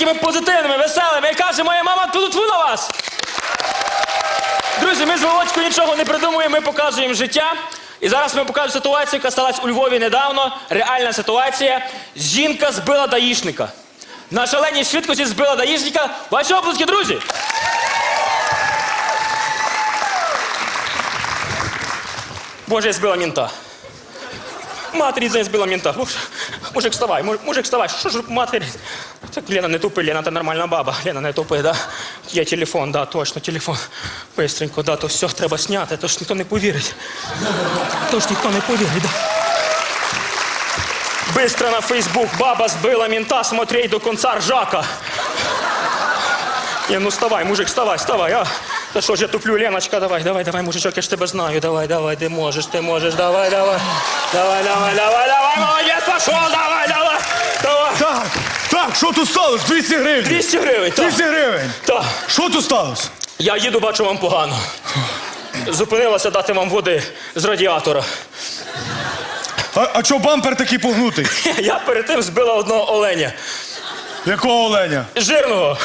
такими позитивними, веселими і каже, моя мама тут на вас. Друзі, ми з Володькою нічого не придумуємо, ми показуємо життя. І зараз ми покажемо ситуацію, яка сталася у Львові недавно. Реальна ситуація. Жінка збила даїшника. На шаленій швидкості збила даїшника. Ваші оплески, друзі! Боже, я збила мента. Матері рідна збила мента. Мужик, вставай, мужик, вставай. Що ж матері? Так, Лена, не тупи, Лена, ти нормальна баба. Лена, не тупи, да? Є телефон, да, точно, телефон. Бистренько, да, то все треба зняти, то ж ніхто не повірить. То ж ніхто не повірить, да. Быстро на Фейсбук. Баба збила мента, смотреть до конца ржака. Не, ну вставай, мужик, вставай, вставай, а. Та що ж я туплю, Леночка, давай, давай, давай, мужичок, я ж тебе знаю, давай, давай, ти можеш, ти можеш, давай, давай. Давай, давай, давай, давай, молодець, пошел, давай, давай, давай. Так, так, що тут сталося? 200 гривень. 200 гривень, так. 200 гривень. Так. Що тут сталося? Я їду, бачу вам погано. Зупинилася дати вам води з радіатора. А, а чого бампер такий погнутий? Я перед тим збила одного оленя. Якого оленя? Жирного.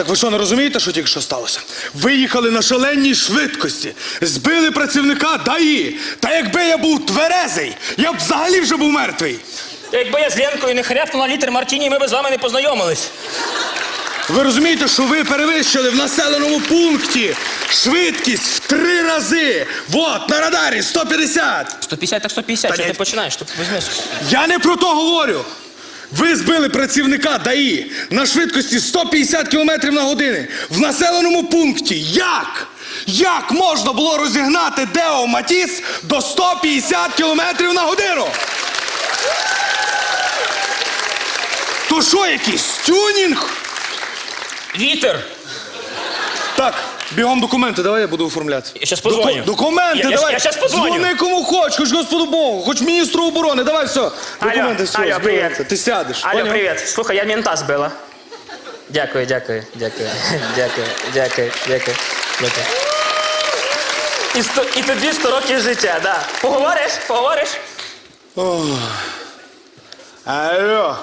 Так ви що, не розумієте, що тільки що сталося? Ви їхали на шаленій швидкості, збили працівника ДАІ. Та якби я був тверезий, я б взагалі вже був мертвий. Якби я з Ленкою не хряпнула літр Мартіні, ми б з вами не познайомились. Ви розумієте, що ви перевищили в населеному пункті швидкість в три рази. Вот, на радарі 150. 150 так 150, Та що ні. ти починаєш? Ти візьмеш. Я не про то говорю. Ви збили працівника ДАІ на швидкості 150 км на годину в населеному пункті. Як? Як можна було розігнати Део Матіс до 150 км на годину? То що якийсь тюнінг? Вітер! Так, бігом документи, давай я буду оформляти. Я щас позвоню. Доку- документи, Я- я- давай. я щас позвоню. Дзвони кому хочеш, хоч Господу Богу, хоч міністру оборони, давай все. Документи, все, алло, привіт. збиваються. Ти сядеш. Алло, поняв? привіт. Слухай, я мента збила. Дякую, дякую, дякую, дякую, дякую, дякую, дякую. І, сто, і тобі 100 років життя, да. Поговориш? Поговориш? Алло.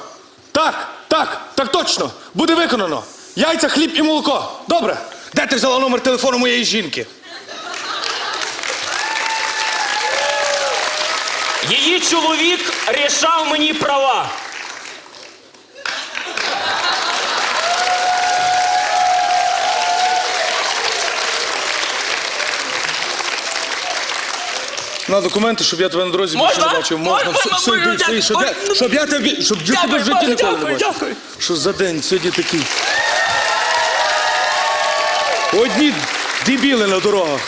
Так, так, так точно. Буде виконано. Яйця, хліб і молоко. Добре. Де ти взяла номер телефону моєї жінки? Її чоловік рішав мені права. На документи, щоб я тебе на дорозі більше не бачив. Можна. Можна, Все, все, йди, йди, щоб, я, дякую. щоб я тебе, щоб я тебе в житті ніколи не бачив. Що за день сьогодні такий? Одні дебіли на дорогах.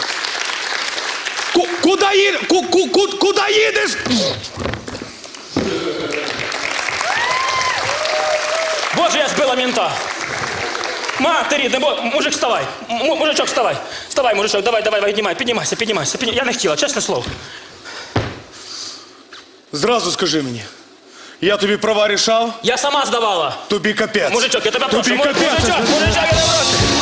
Ку- Куди їдеш? Ку- ку- ку- Куди їдеш? Боже, я збила мента. Матері, не бо, мужик, вставай. М- мужичок, вставай. Вставай, мужичок, давай, давай, давай, піднімай, піднімайся, піднімайся. піднімай. Я не хотіла, чесне слово. Зразу скажи мені. Я тобі права рішав, Я сама здавала. тобі капець. Мужичок, я тебе Тобі прошу. Мужичок, капець. мужичок, я тебе прошу.